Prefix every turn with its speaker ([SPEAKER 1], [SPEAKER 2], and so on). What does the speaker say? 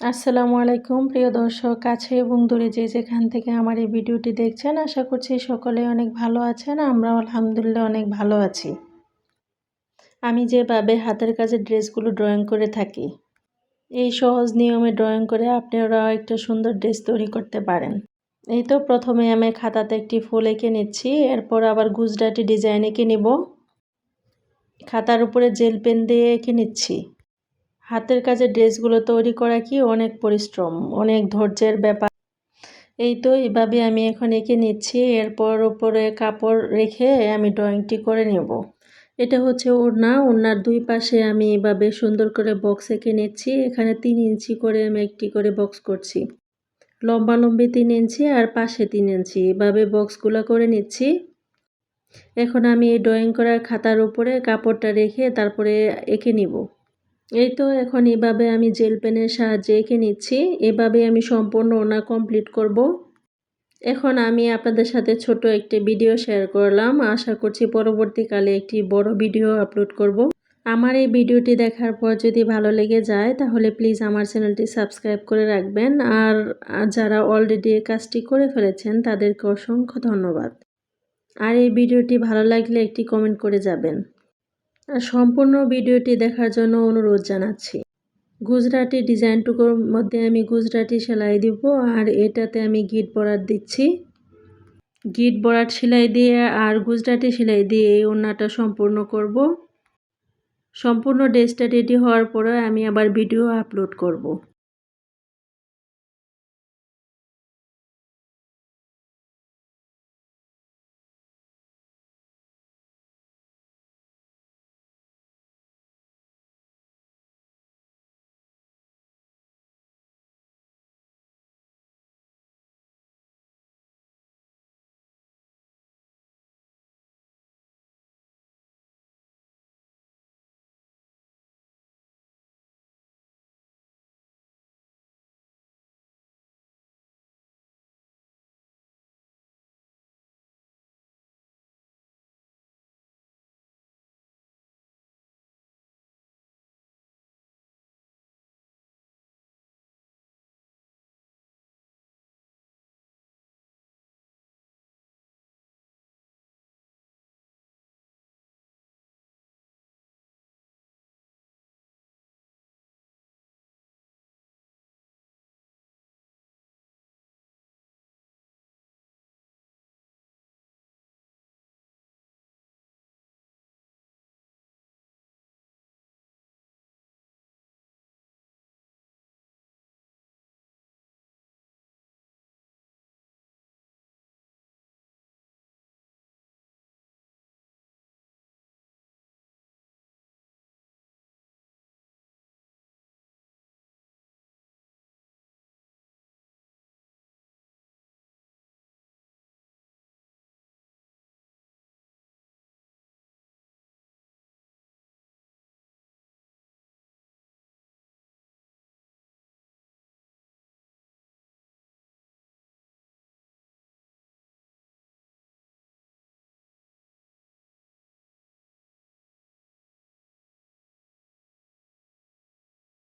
[SPEAKER 1] আসসালামু আলাইকুম, প্রিয় দর্শক, কাছে এবং দূরে যে যেখান থেকে আমার এই ভিডিওটি দেখছেন, আশা করছি সকলে অনেক ভালো আছেন, আমরাও আলহামদুলিল্লাহ অনেক ভালো আছি। আমি যেভাবে হাতের কাজে ড্রেসগুলো ড্রয়িং করে থাকি, এই সহজ নিয়মে ড্রয়িং করে আপনারাও একটা সুন্দর ড্রেস তৈরি করতে পারেন। এই তো প্রথমে আমি খাতাতে একটি ফুল এঁকে নিচ্ছি, এরপর আবার গুজরাটি ডিজাইন এঁকে নিব। খাতার উপরে জেল পেন দিয়ে এঁকে নিচ্ছি। হাতের কাজে ড্রেসগুলো তৈরি করা কি অনেক পরিশ্রম, অনেক ধৈর্যের ব্যাপার। এই তো এভাবে আমি এখন এঁকে নিচ্ছি, এরপর উপরে কাপড় রেখে আমি ড্রয়িংটি করে নেব। এটা হচ্ছে ওড়না, ওড়নার দুই পাশে আমি এভাবে সুন্দর করে বক্স এঁকে নিচ্ছি, এখানে তিন ইঞ্চি করে আমি একটি করে বক্স করছি। লম্বা লম্বি তিন ইঞ্চি আর পাশে তিন ইঞ্চি, এভাবে বক্সগুলো করে নিচ্ছি। এখন আমি এই ড্রয়িং করার খাতার উপরে কাপড়টা রেখে তারপরে এঁকে নিব। এই তো এখন এভাবে আমি জেল পেনের সাহায্যে এঁকে নিচ্ছি। এভাবে আমি সম্পূর্ণ ওনা কমপ্লিট করব। এখন আমি আপনাদের সাথে ছোট একটি ভিডিও শেয়ার করলাম। আশা করছি পরবর্তীকালে একটি বড় ভিডিও আপলোড করব। আমার এই ভিডিওটি দেখার পর যদি ভালো লেগে যায়, তাহলে প্লিজ আমার চ্যানেলটি সাবস্ক্রাইব করে রাখবেন। আর যারা অলরেডি এই কাজটি করে ফেলেছেন, তাদেরকে অসংখ্য ধন্যবাদ। আর এই ভিডিওটি ভালো লাগলে একটি কমেন্ট করে যাবেন। সম্পূর্ণ ভিডিওটি দেখার জন্য অনুরোধ জানাচ্ছি। গুজরাটি ডিজাইনটুকুর মধ্যে আমি গুজরাটি সেলাই দিব আর এটাতে আমি গিট বরাট দিচ্ছি। গিট বরাট সেলাই দিয়ে আর গুজরাটি সেলাই দিয়ে এই ওড়নাটা সম্পূর্ণ করব। সম্পূর্ণ ড্রেসটা রেডি হওয়ার পরে আমি আবার ভিডিও আপলোড করব।